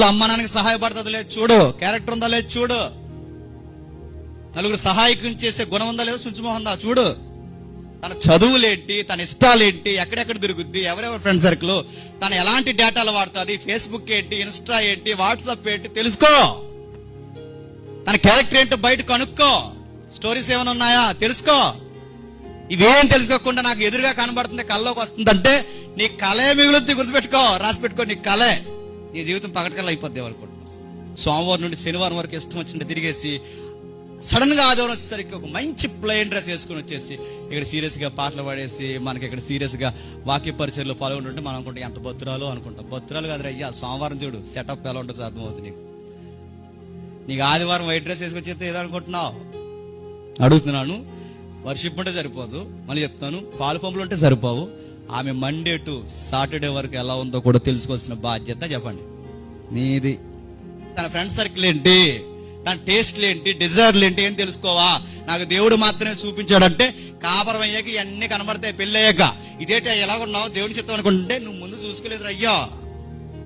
ఇంట్లో అమ్మ నాన్నకి సహాయపడుతుంది లేదు చూడు. క్యారెక్టర్ ఉందా లేదు చూడు. నలుగురు సహాయకం చేసే గుణం ఉందా లేదా సుంచుమోహం ఉందా చూడు. తన చదువులేంటి తన ఇష్టాలేంటి ఎక్కడెక్కడ తిరుగుద్ది ఎవరెవరి ఫ్రెండ్ సర్కిల్ తను ఎలాంటి డేటాలు వాడుతుంది ఫేస్బుక్ ఏంటి ఇన్స్టా ఏంటి వాట్సాప్ ఏంటి తెలుసుకో. తన క్యారెక్టర్ ఏంటో బయట కనుక్కో. స్టోరీస్ ఏమైనా ఉన్నాయా తెలుసుకో. ఇవేం తెలుసుకోకుండా నాకు ఎదురుగా కనబడుతుంది కల్లోకి వస్తుందంటే నీ కళే మిగులుద్ది గుర్తుపెట్టుకో. రాసి పెట్టుకో నీ కళే నీ జీవితం పగటికల్లా అయిపోద్ది అనుకుంటున్నా సోమవారం నుండి శనివారం వరకు ఇష్టం వచ్చినట్టు తిరిగేసి సడన్గా ఆదివారం వచ్చేసరికి ఒక మంచి ప్లెయిన్ డ్రెస్ వేసుకుని వచ్చేసి ఇక్కడ సీరియస్గా పాటలు పాడేసి మనకి ఇక్కడ సీరియస్గా వాక్య పరిచయలో పాల్గొంటుంటే మనం అనుకుంటాం ఎంత భద్రాలు అనుకుంటాం. భద్రాలు కాదు అయ్యా సోమవారం చూడు సెటప్ ఎలా ఉంటుందో అర్థమవుతుంది నీకు. నీకు ఆదివారం వైట్ డ్రెస్ వేసుకొచ్చేస్తే ఏదో అనుకుంటున్నావు? అడుగుతున్నాను వర్షిప్ ఉంటే సరిపోదు మళ్ళీ చెప్తాను పాలు పంపులు ఉంటే సరిపోవు ఆమె మండే టు సాటర్డే వరకు ఎలా ఉందో కూడా తెలుసుకోవాల్సిన బాధ్యత చెప్పండి. నీది. తన ఫ్రెండ్ సర్కిల్ ఏంటి? తన టేస్ట్లు ఏంటి? డిజైర్లు ఏంటి? ఏం తెలుసుకోవా? నాకు దేవుడు మాత్రమే చూపించాడంటే కాపరం అయ్యాక ఇవన్నీ కనబడతాయి పెళ్ళయ్యాక ఇదేట ఎలా ఉన్నావు దేవుని చిత్తం అనుకుంటే నువ్వు ముందు చూసుకోలేదు అయ్యా.